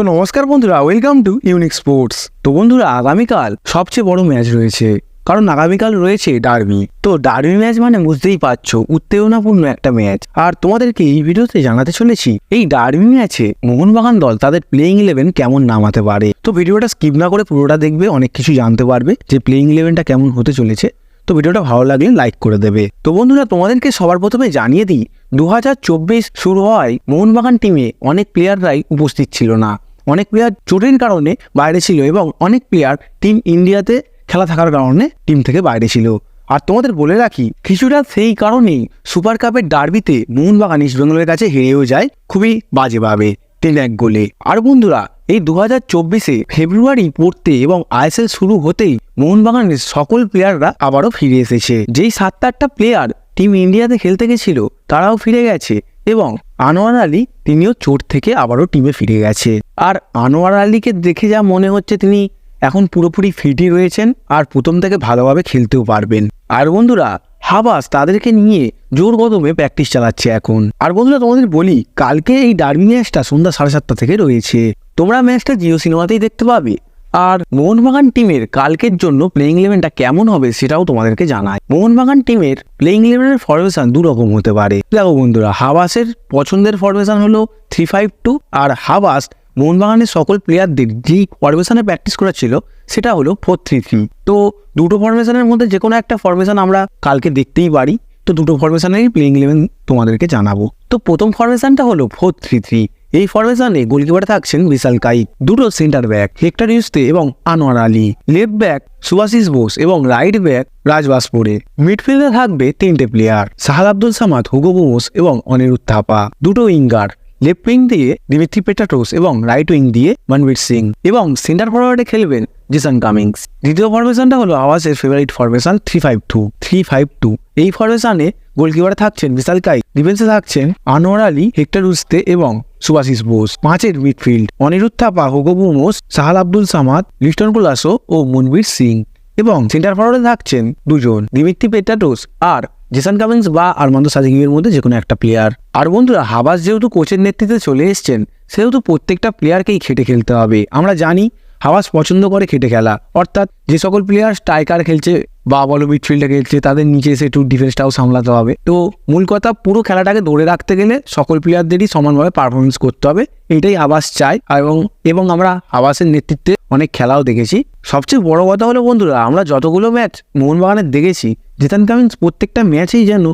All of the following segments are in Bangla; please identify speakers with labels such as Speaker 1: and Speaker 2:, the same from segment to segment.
Speaker 1: তো নমস্কার বন্ধুরা ওয়েলকাম টু ইউনিক স্পোর্টস তো বন্ধুরা, আগামীকাল সবচেয়ে বড় ম্যাচ রয়েছে, কারণ আগামীকাল রয়েছে ডার্বি তো ডার্বি ম্যাচ মানে বুঝতেই পারছ, উত্তেজনাপূর্ণ একটা ম্যাচ আর তোমাদেরকে এই ভিডিওতে জানাতে চলেছি, এই ডার্বি ম্যাচে মোহনবাগান দল তাদের প্লেইং ইলেভেন কেমন নামাতে পারে। তো ভিডিওটা স্কিপ না করে পুরোটা দেখবে, অনেক কিছু জানতে পারবে যে প্লেইং ইলেভেনটা কেমন হতে চলেছে। তো ভিডিওটা ভালো লাগলে লাইক করে দেবে। তো বন্ধুরা, তোমাদেরকে সবার প্রথমে জানিয়ে দিই দু হাজার চব্বিশ শুরু হওয়ায় মোহনবাগান টিমে অনেক প্লেয়াররাই উপস্থিত ছিল না। অনেক প্লেয়ার চোটের কারণে বাইরে ছিল এবং অনেক প্লেয়ার টিম ইন্ডিয়াতে খেলা থাকার কারণে টিম থেকে বাইরে ছিল। আর তোমাদের বলে রাখি, কিছুটা সেই কারণেই সুপার কাপের ডার্বিতে মোহনবাগান ইস্ট বেঙ্গলের কাছে হেরেও যায় খুবই বাজেভাবে, তিন এক গোলে। আর বন্ধুরা, এই দু হাজার চব্বিশে ফেব্রুয়ারি পড়তে এবং আইএসএল শুরু হতেই মোহনবাগানের সকল প্লেয়াররা আবারও ফিরে এসেছে। যেই সাতটা আটটা প্লেয়ার টিম ইন্ডিয়াতে খেলতে গেছিল, তারাও ফিরে গেছে এবং আনোয়ার আলী তিনিও চোট থেকে আবারও টিমে ফিরে গেছে। আর আনোয়ার আলীকে দেখে যা মনে হচ্ছে তিনি এখন পুরোপুরি ফিটই রয়েছেন আর প্রথম থেকে ভালোভাবে খেলতেও পারবেন। আর বন্ধুরা, হাবাস তাদেরকে নিয়ে জোর কদমে প্র্যাকটিস চালাচ্ছে এখন। আর বন্ধুরা, তোমাদের বলি, কালকে এই ডার্বি ম্যাচটা সন্ধ্যা সাড়ে সাতটা থেকে রয়েছে। তোমরা ম্যাচটা জিও সিনেমাতেই দেখতে পাবে। আর মোহনবাগান টিমের কালকের জন্য প্লেইং ইলেভেনটা কেমন হবে সেটাও তোমাদেরকে জানায় মোহনবাগান টিমের প্লেইং ইলেভেনের ফরমেশন দু রকম হতে পারে। দেখো বন্ধুরা হাবাসের পছন্দের ফরমেশন হলো থ্রি ফাইভ টু আর হাবাস মোহনবাগানের সকল প্লেয়ারদের যেই ফরমেশনে প্র্যাকটিস করেছিল সেটা হলো ফোর থ্রি থ্রি তো দুটো ফরমেশনের মধ্যে যে কোনো একটা ফরমেশন আমরা কালকে দেখতেই পারি। তো দুটো ফরমেশনেরই প্লেইং ইলেভেন তোমাদেরকে জানাব। তো প্রথম ফরমেশনটা হলো ফোর থ্রি থ্রি এই ফরমেশনে গোলকিপারে থাকছেন বিশাল কাইক। দুটো সেন্টার ব্যাক হেক্টর ইউস্তে এবং আনোয়ার আলী। লেফট ব্যাক সুভাশিস বোস এবং রাইট ব্যাক রাজবাসপুরে মিডফিল্ডে থাকবে তিনটে প্লেয়ার সাহাদ আব্দুল সামাদ, হুগো বোস এবং অনিরুদ্ধ থাপা। দুটো উইঙ্গার লেফট উইং দিয়ে দিমিত্রি পেটাটোস এবং রাইট উইং দিয়ে মনবীর সিং। এবং সেন্টার ফরওয়ার্ডে খেলবেন জিসান কামিংস। দ্বিতীয় ফরমেশনটা হলো আওয়াজের favourite formation three five two three five two এই ফরমেশনে গোলকিপারে থাকছেন বিশাল কাই ডিফেন্সে থাকছেন আনোয়ার আলী, হেক্টর উস্তে এবং সুভাশিস বোস, পাঁচের midfield, Anirudh Thapa Hugo Boumous, Sahal Abdul Samad Liston Colaco ও মনবীর সিং এবং সেন্টার ফরওয়ার্ডে থাকছেন দুজন, দিমিত্রি পেটাটোস আর জেসান কামিংস বা আরমান্দ সাজিগিবের মধ্যে যে কোনো একটা প্লেয়ার আর বন্ধুরা, হাবাস যেহেতু কোচের নেতৃত্বে চলে এসছেন, সেহেতু প্রত্যেকটা প্লেয়ারকেই খেটে খেলতে হবে। আমরা জানি হাওয়াস পছন্দ করে খেটে খেলা। অর্থাৎ যে সকল প্লেয়ার স্ট্রাইকার খেলছে বা বলো মিডফিল্ডে খেলছে, তাদের নিচে এসে একটু ডিফেন্সটাও সামলাতে হবে। তো মূল কথা, পুরো খেলাটাকে ধরে রাখতে গেলে সকল প্লেয়ারদেরই সমানভাবে পারফরমেন্স করতে হবে। এটাই আবাস চাই এবং এবং আমরা আবাসের নেতৃত্বে অনেক খেলাও দেখেছি। সবচেয়ে বড় কথা হলো বন্ধুরা, আমরা যতগুলো ম্যাচ মোহনবাগানের দেখেছি জেতান আমি প্রত্যেকটা ম্যাচেই যেন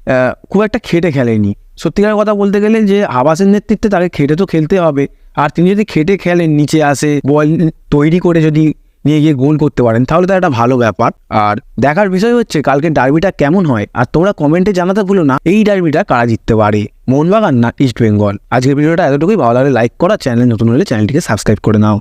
Speaker 1: খুব একটা খেটে খেলেনি। সত্যিকার কথা বলতে গেলে যে আবাসের নেতৃত্বে তাকে খেটে তো খেলতে হবে। আর তিনি যদি খেটে খেলেন, নিচে আসে, বল তৈরি করে যদি নিয়ে গিয়ে গোল করতে পারেন, তাহলে তো একটা ভালো ব্যাপার। আর দেখার বিষয় হচ্ছে, কালকে ডার্বিটা কেমন হয়, আর তোমরা কমেন্টে জানাতে ভুলো না, এই ডার্বিটা কারা জিততে পারে? মোহনবাগান না ইস্ট বেঙ্গল আজকের ভিডিওটা এতটুকুই। ভালো লাগলে লাইক করা, চ্যানেল নতুন হলে চ্যানেলটিকে সাবস্ক্রাইব করে নাও।